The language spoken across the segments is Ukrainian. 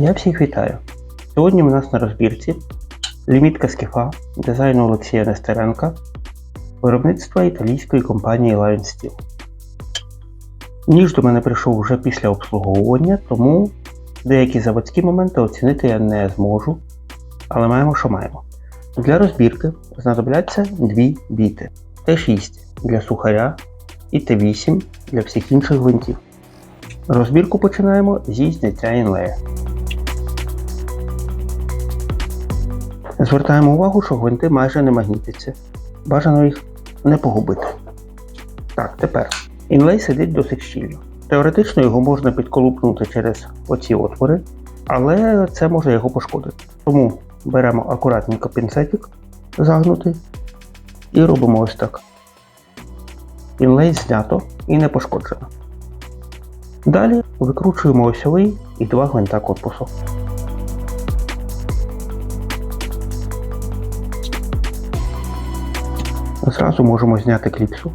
Я всіх вітаю. Сьогодні у нас на розбірці лімітка скіфа дизайну Олексія Нестеренка, виробництва італійської компанії Lion Steel. Ніж до мене прийшов вже після обслуговування, тому деякі заводські моменти оцінити я не зможу, але маємо, що маємо. Для розбірки знадобляться дві біти: Т6 для сухаря і Т8 для всіх інших гвинтів. Розбірку починаємо зі зняття інлея. Звертаємо увагу, що гвинти майже не магнітяться. Бажано їх не погубити. Так, тепер. Інлей сидить досить щільно. Теоретично його можна підколупнути через оці отвори, але це може його пошкодити. Тому беремо акуратненько пінцетик загнутий і робимо ось так. Інлей знято і не пошкоджено. Далі викручуємо осьовий і два гвинта корпусу. Зразу можемо зняти кліпсу.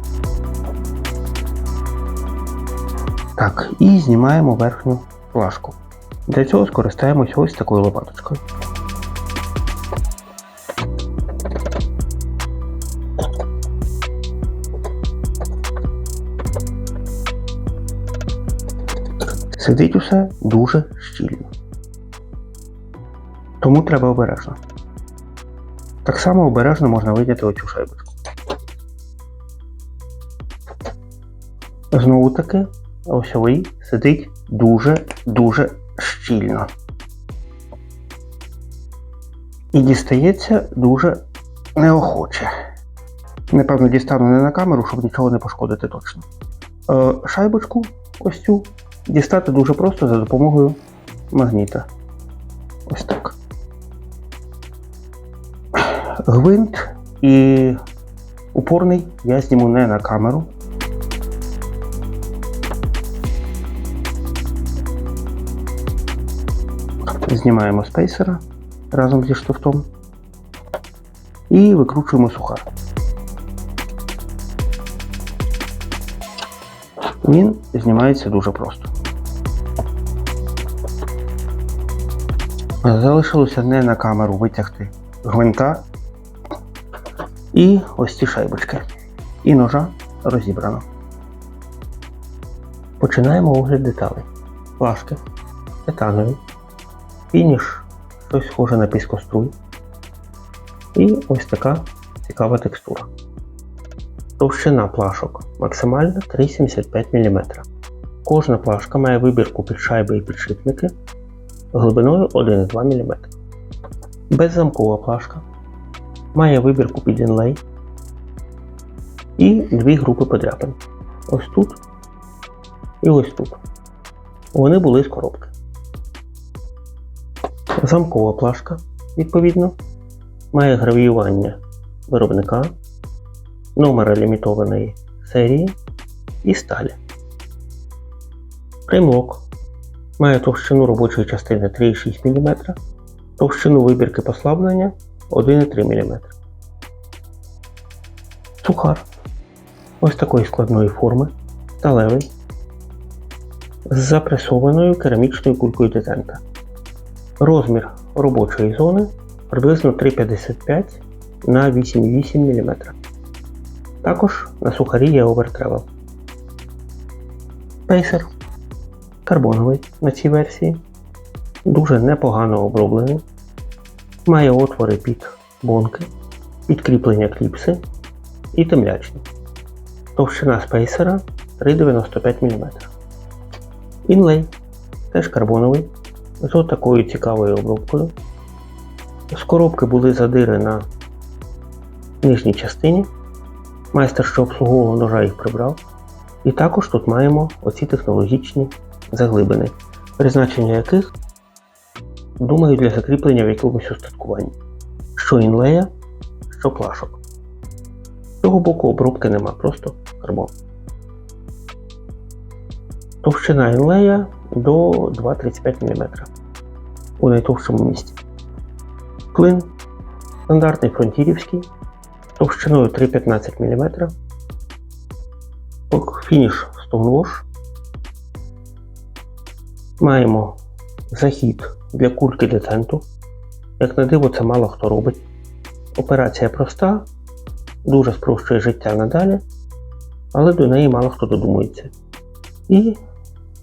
Так, і знімаємо верхню плашку. Для цього скористаємось ось такою лопаточкою. Сидить усе дуже щільно. Тому треба обережно. Так само обережно можна вийняти оцю шайбочку. Знову таки, осьовий сидить дуже-дуже щільно. І дістається дуже неохоче. Напевно, дістану не на камеру, щоб нічого не пошкодити точно. Е, шайбочку ось цю дістати дуже просто за допомогою магніта. Ось так. Гвинт і упорний я зніму не на камеру. Знімаємо спейсера разом зі штифтом і викручуємо сухар. Він знімається дуже просто. Залишилося не на камеру витягти гвинта і ось ці шайбочки. І ножа розібрано. Починаємо огляд деталей. Плашки, титанові, фініш, щось схоже на піскоструй. І ось така цікава текстура. Товщина плашок максимальна 3,75 мм. Кожна плашка має вибірку під шайби і підшипники глибиною 1,2 мм. Беззамкова плашка має вибірку під інлей і дві групи подряпин. Ось тут і ось тут. Вони були з коробки. Замкова плашка, відповідно, має гравіювання виробника, номера лімітованої серії і сталі. Праймлок має товщину робочої частини 3,6 мм, товщину вибірки послаблення 1,3 мм. Сухар ось такої складної форми, сталевий, з запресованою керамічною кулькою детента. Розмір робочої зони приблизно 3,55 на 8,8 мм. Також на сухарі є овертревел. Пейсер карбоновий на цій версії. Дуже непогано оброблений. Має отвори під бонки, підкріплення кліпси і темлячні. Товщина спейсера 3,95 мм. Інлей теж карбоновий з отакою цікавою обробкою. З коробки були задири на нижній частині. Майстер, що обслуговував ножа, їх прибрав. І також тут маємо оці технологічні заглибини, призначення яких, думаю, для закріплення в якомусь устаткуванні. Що інлея, що плашок. З цього боку обробки нема, просто карбон. Товщина інлея до 2,35 мм у найтовщому місці. Клин стандартний фронтірівський товщиною 3,15 мм. Фініш Stonewash. Маємо захід для кульки деценту. Як на диво, це мало хто робить. Операція проста, дуже спрощує життя надалі, але до неї мало хто додумується. І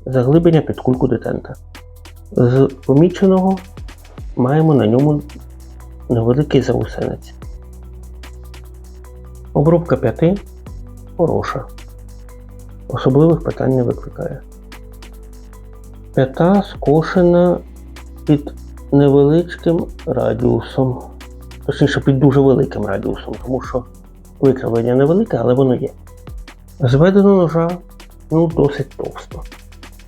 заглиблення під кульку детента. З поміченого маємо на ньому невеликий заусенець. Обробка п'яти хороша. Особливих питань не викликає. П'ята скошена під невеличким радіусом. Точніше, під дуже великим радіусом, тому що викривлення невелике, але воно є. Зведено ножа ну, досить товсто.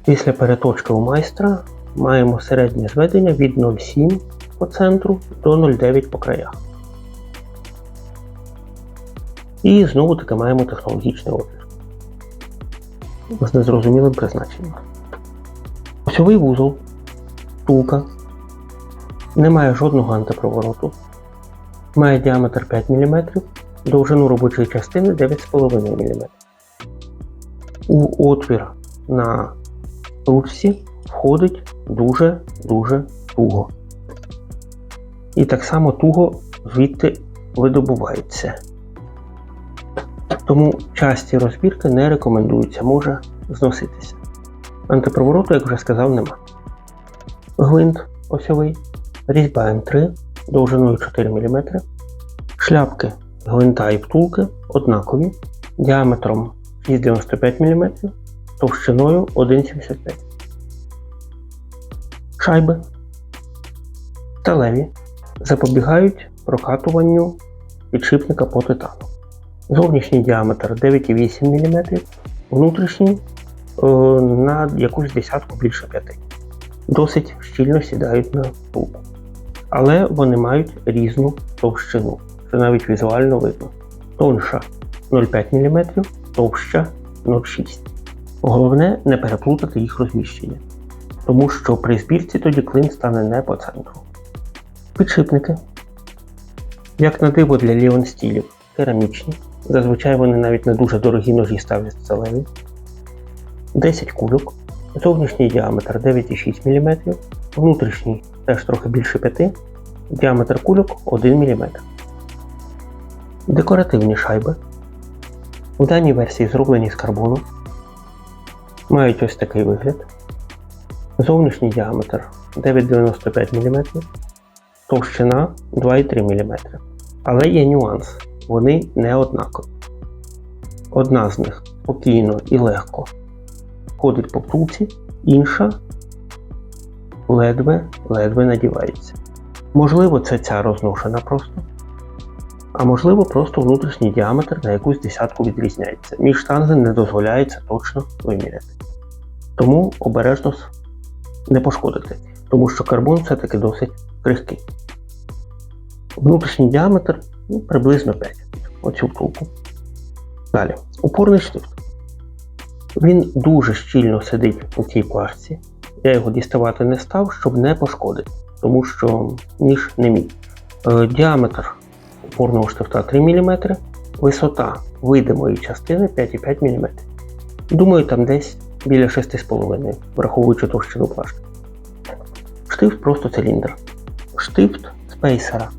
Після переточки у майстра маємо середнє зведення від 0,7 по центру до 0,9 по краях. І знову таки маємо технологічний отвір з незрозумілим призначенням. Осьовий вузол, втулка, не має жодного антипровороту, має діаметр 5 мм, довжину робочої частини 9,5 мм. У отвір на ручці входить дуже-дуже туго. І так само туго звідти видобувається. Тому часті розбірки не рекомендуються, може зноситися. Антипровороту, як вже сказав, нема. Гвинт осьовий, різьба М3 довжиною 4 мм, шляпки гвинта і втулки однакові, діаметром 6,95 мм, товщиною 1,75 Шайби сталеві запобігають прокатуванню підшипника по титану. Зовнішній діаметр 9,8 мм, внутрішній е, на якусь десятку більше 5. Досить щільно сідають на втулку. Але вони мають різну товщину. Це навіть візуально видно. Тонша 0,5 мм, товща 0,6 Головне не переплутати їх розміщення, тому що при збірці тоді клин стане не по центру. Підшипники. Як на диво для ліон стілів, керамічні. Зазвичай вони навіть не дуже дорогі ножі ставлять сталеві. 10 кульок. Зовнішній діаметр 9,6 мм, внутрішній теж трохи більше 5 діаметр кульок 1 мм. Декоративні шайби. У даній версії зроблені з карбону. Мають ось такий вигляд. Зовнішній діаметр 9,95 мм, товщина 2,3 мм. Але є нюанс, вони не однакові. Одна з них спокійно і легко ходить по втулці, інша ледве-ледве надівається. Можливо, це ця розношена просто, а можливо, просто внутрішній діаметр на якусь десятку відрізняється. Між штанги не дозволяється точно виміряти. Тому обережно не пошкодити, тому що карбон все-таки досить крихкий. Внутрішній діаметр ну, приблизно 5 оцю втулку. Далі, упорний штифт. Він дуже щільно сидить у цій плашці. Я його діставати не став, щоб не пошкодити, тому що ніж не мій. Е, діаметр опорного штифта 3 мм, висота видимої частини 5,5 мм. Думаю, там десь біля 6,5, враховуючи товщину плашки. Штифт просто циліндр. Штифт спейсера.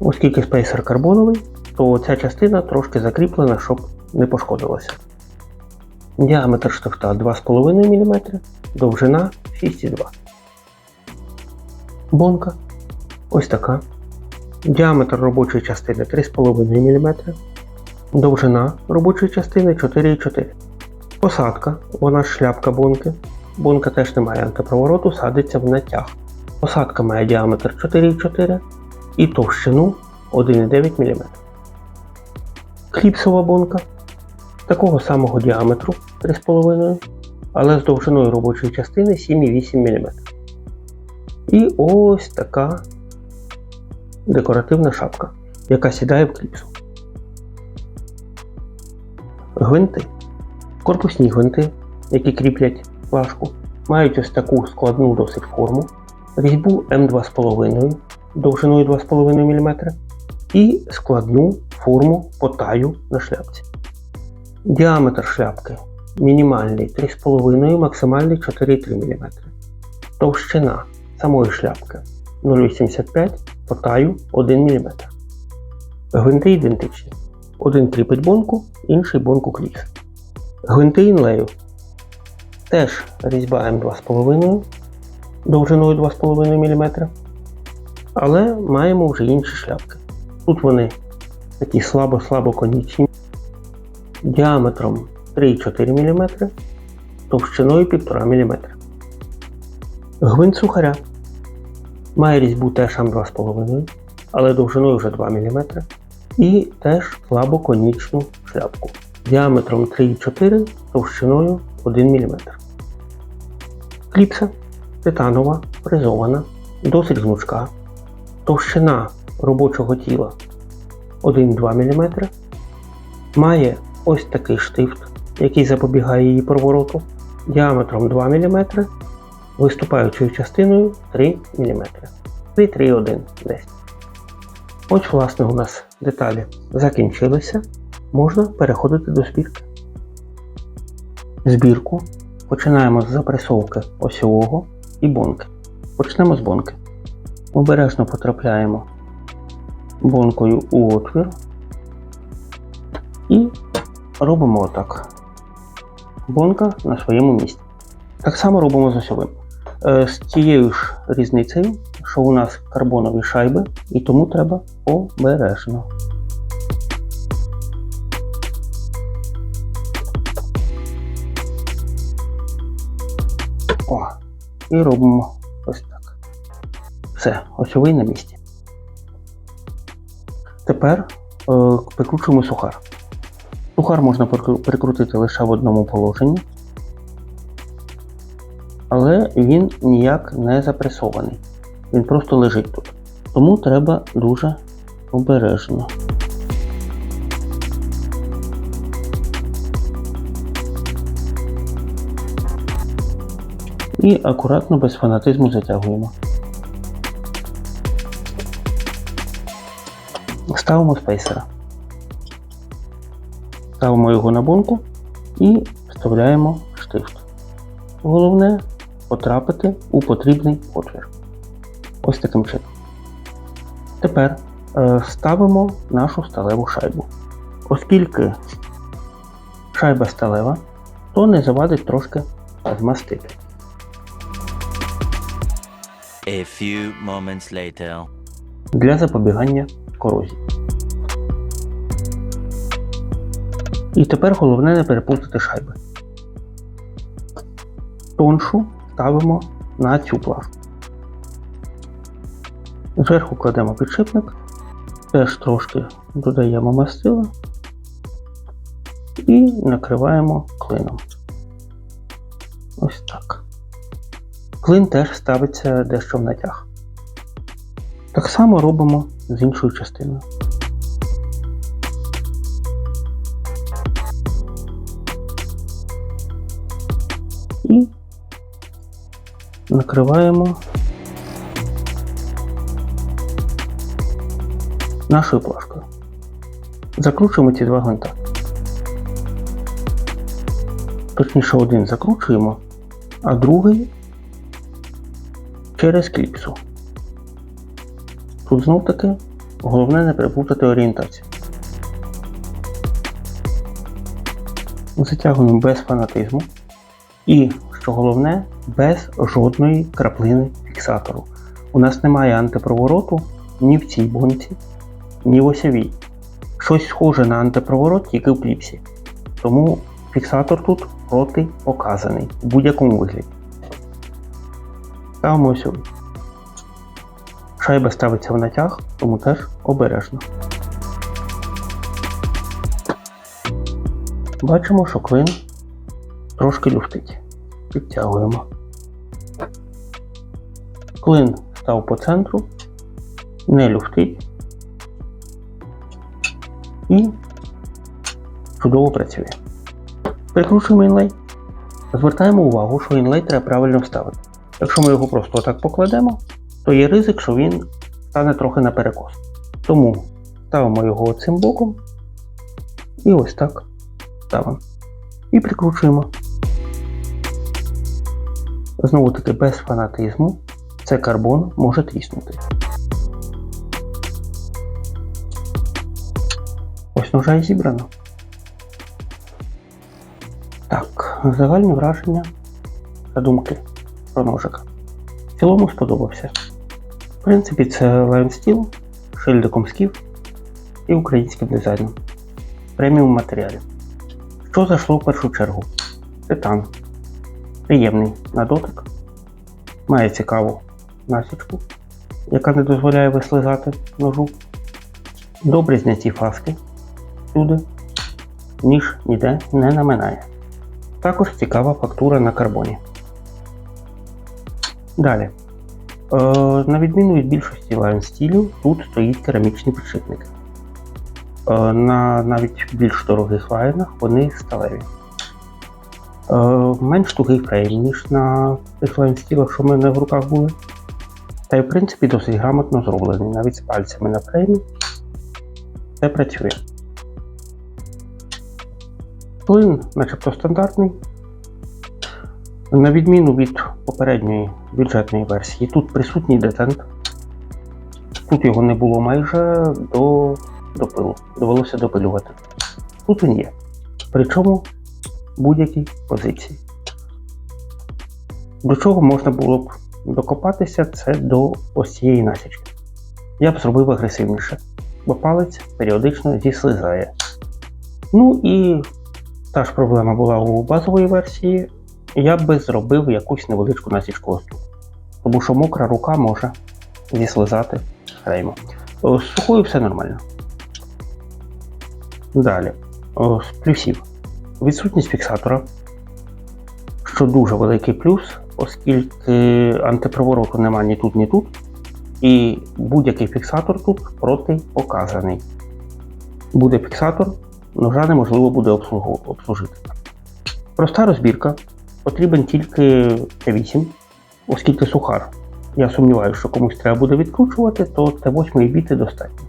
Оскільки спейсер карбоновий, то ця частина трошки закріплена, щоб не пошкодилася. Діаметр штифта 2,5 мм, довжина 6,2 Бонка ось така. Діаметр робочої частини 3,5 мм, довжина робочої частини 4,4 Посадка, вона шляпка бонки. Бонка теж не має антипровороту, садиться в натяг. Посадка має діаметр 4,4 і товщину 1,9 мм. Кліпсова бонка такого самого діаметру 3,5, але з довжиною робочої частини 7,8 мм. І ось така декоративна шапка, яка сідає в кліпсу. Гвинти. Корпусні гвинти, які кріплять плашку, мають ось таку складну досить форму, різьбу М2,5 довжиною 2,5 мм і складну форму потаю на шляпці. Діаметр шляпки мінімальний 3,5 максимальний 4,3 мм. Товщина самої шляпки 0,85 по таю 1 мм. Гвинти ідентичні. Один кріпить бонку, інший бонку кліпс. Гвинти інлею. Теж різьба М2,5 довжиною 2,5 мм. Але маємо вже інші шляпки. Тут вони такі слабо-слабо конічні, діаметром 3,4 мм, товщиною 1,5 мм. Гвинт сухаря має різьбу теж М2,5, але довжиною вже 2 мм. І теж слабоконічну шляпку діаметром 3,4 товщиною 1 мм. Кліпса титанова, фрезована, досить гнучка. Товщина робочого тіла 1,2 мм. Має ось такий штифт, який запобігає її провороту, діаметром 2 мм, виступаючою частиною 3 мм. 3,1 десь. Ось, власне, у нас деталі закінчилися. Можна переходити до збірки. Збірку починаємо з запресовки осьового і бонки. Почнемо з бонки. Обережно потрапляємо бонкою у отвір і робимо отак. Бонка на своєму місці. Так само робимо з осьовим. Е, З тією ж різницею, що у нас карбонові шайби, і тому треба обережно. О, і робимо ось так. Все, осьовий на місці. Тепер е, прикручуємо сухар. Сухар можна прикрутити лише в одному положенні, але він ніяк не запресований. Він просто лежить тут. Тому треба дуже обережно. І акуратно без фанатизму затягуємо. Ставимо спейсера. Ставимо його на бонку і вставляємо штифт. Головне потрапити у потрібний отвір. Ось таким чином. Тепер е, ставимо нашу сталеву шайбу. Оскільки шайба сталева, то не завадить трошки змастити. A few moments later. для запобігання корозії. І тепер головне не переплутати шайби. Тоншу ставимо на цю плашку. Зверху кладемо підшипник, теж трошки додаємо мастила і накриваємо клином. Ось так. Клин теж ставиться дещо в натяг. Так само робимо з іншою частиною. Накриваємо нашою плашкою. Закручуємо ці два гвинта. Точніше, один закручуємо, а другий через кліпсу. Тут знов таки головне не переплутати орієнтацію. Затягуємо без фанатизму. І, що головне, без жодної краплини фіксатору. У нас немає антипровороту ні в цій бонці, ні в осьовій. Щось схоже на антипроворот тільки в кліпсі. Тому фіксатор тут протипоказаний в будь-якому вигляді. Ставимо осьовий. Шайба ставиться в натяг, тому теж обережно. Бачимо, що клин трошки люфтить. Підтягуємо. Клин став по центру, не люфтить і чудово працює. Прикручуємо інлей. Звертаємо увагу, що інлей треба правильно вставити. Якщо ми його просто отак покладемо, то є ризик, що він стане трохи наперекос. Тому ставимо його цим боком і ось так ставимо. І прикручуємо. Знову таки без фанатизму. це карбон може тріснути. Ось ножа і зібрано. Так, загальні враження та думки про ножика. В цілому сподобався. В принципі, це Steel, шильдиком скіф і українським дизайном. Преміум матеріалів. Що зайшло в першу чергу? Титан. Приємний на дотик. Має цікаву насічку, яка не дозволяє вислизати ножу. Добре зняті фаски всюди. Ніж ніде не наминає. Також цікава фактура на карбоні. Далі. Е, на відміну від більшості лайн стілів, тут стоїть керамічні підшипники. Е, на навіть більш дорогих лайнах вони сталеві. Е, менш тугий фрейм, ніж на тих стілах, що в мене в руках були. Та й в принципі досить грамотно зроблений, навіть з пальцями на фреймі. Це працює. Плин начебто стандартний. На відміну від попередньої бюджетної версії, тут присутній детент. Тут його не було майже до, до пилу. Довелося допилювати. Тут він є. Причому будь-якій позиції. До чого можна було б докопатися, це до ось цієї насічки. Я б зробив агресивніше, бо палець періодично зіслизає. Ну і та ж проблема була у базової версії. Я би зробив якусь невеличку насічку ось тут. Тому що мокра рука може зіслизати фрейму. О, З сухою все нормально. Далі. З плюсів. Відсутність фіксатора, що дуже великий плюс, оскільки антипровороту нема ні тут, ні тут. І будь-який фіксатор тут протипоказаний. Буде фіксатор, ножа неможливо буде обслужити. Проста розбірка. Потрібен тільки Т8, оскільки сухар. Я сумніваюся, що комусь треба буде відкручувати, то Т8 і біти достатньо.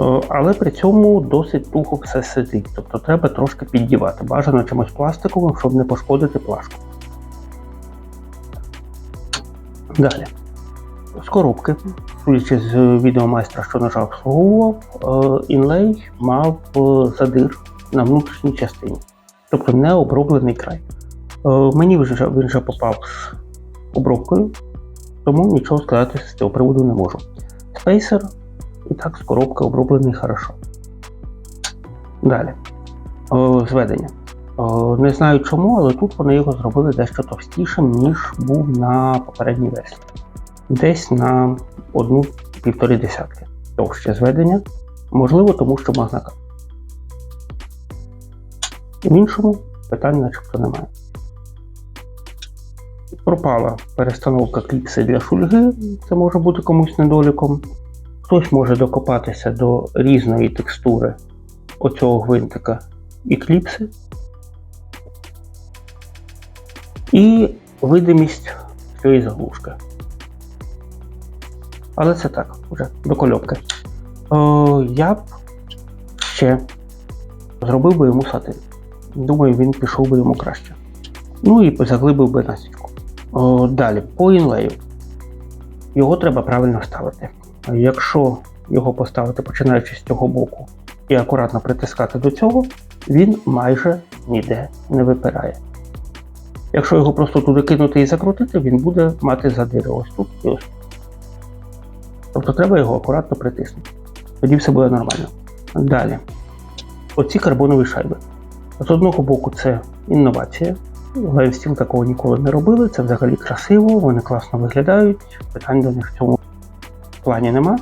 Е, Але при цьому досить тухо все сидить, тобто треба трошки піддівати. Бажано чимось пластиковим, щоб не пошкодити плашку. Далі. З коробки, судячи з відео майстра, що ножа обслуговував, е, інлей мав е, задир на внутрішній частині, тобто не оброблений край. Е, Мені вже, він вже попав з обробкою, тому нічого сказати з цього приводу не можу. Спейсер і так з оброблений хорошо. Далі. Е, Зведення. Е, Не знаю чому, але тут вони його зробили дещо товстішим, ніж був на попередній версії. Десь на одну-півтори десятки. Товще зведення. Можливо, тому що магнака. В іншому питань начебто немає. Пропала перестановка кліпси для шульги, це може бути комусь недоліком. Хтось може докопатися до різної текстури оцього гвинтика і кліпси. І видимість цієї заглушки. Але це так, вже до кольопки. О, я б ще зробив би йому сатин. Думаю, він пішов би йому краще. Ну і заглибив би насічку. О, далі, по інлею. Його треба правильно ставити. Якщо його поставити починаючи з цього боку і акуратно притискати до цього, він майже ніде не випирає. Якщо його просто туди кинути і закрутити, він буде мати задири ось тут і ось тут. Тобто треба його акуратно притиснути. Тоді все буде нормально. Далі. Оці карбонові шайби. З одного боку, це інновація. Лайвстіл такого ніколи не робили. Це взагалі красиво, вони класно виглядають. Питань до них в цьому плані нема.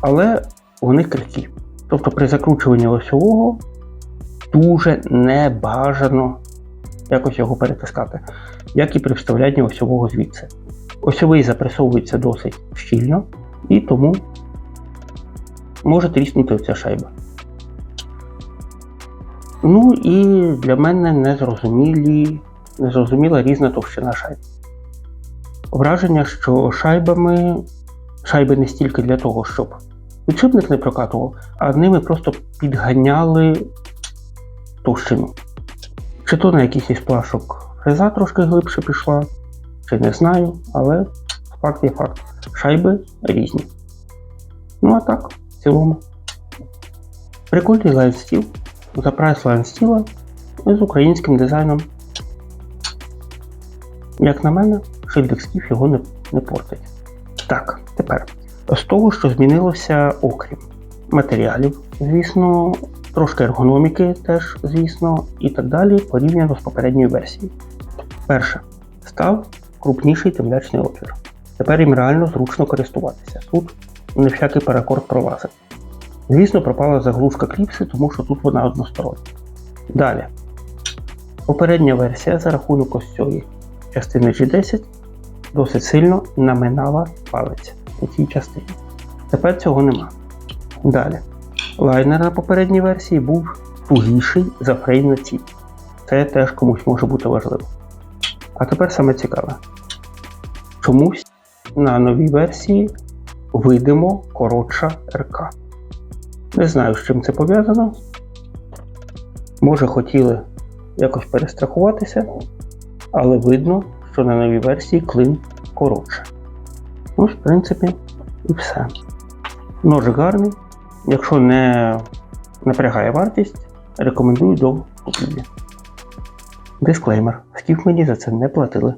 Але вони крихкі. Тобто при закручуванні осьового дуже небажано якось його перетискати, як і при вставлянні осьового звідси. Осьовий запресовується досить щільно, і тому може тріснути ця шайба. Ну і для мене незрозумілі, незрозуміла різна товщина шайб. Враження, що шайбами шайби не стільки для того, щоб підшипник не прокатував, а ними просто підганяли товщину. Чи то на якийсь із плашок фреза трошки глибше пішла, чи не знаю, але факт є факт. Шайби різні. Ну а так, в цілому. Прикольний лайнстіл. За прайс лайнстіла з українським дизайном. Як на мене, шильдик скіф його не, не портить. Так, тепер. З того, що змінилося, окрім матеріалів, звісно, трошки ергономіки теж, звісно, і так далі, порівняно з попередньою версією. Перше, став крупніший темлячний отвір. Тепер їм реально зручно користуватися. Тут не всякий перекорд пролазить. Звісно, пропала заглушка кліпси, тому що тут вона одностороння. Далі. Попередня версія за рахунок ось цієї частини G10 досить сильно наминала палець у цій частині. Тепер цього нема. Далі. Лайнер на попередній версії був тугіший за фрейм на цій. Це теж комусь може бути важливо. А тепер саме цікаве. Чомусь на новій версії видимо коротша РК. Не знаю, з чим це пов'язано. Може хотіли якось перестрахуватися, але видно, що на новій версії клин коротше. Ну, в принципі, і все. Нож гарний. Якщо не напрягає вартість, рекомендую до купівлі. Дисклеймер. Скіф мені за це не платили.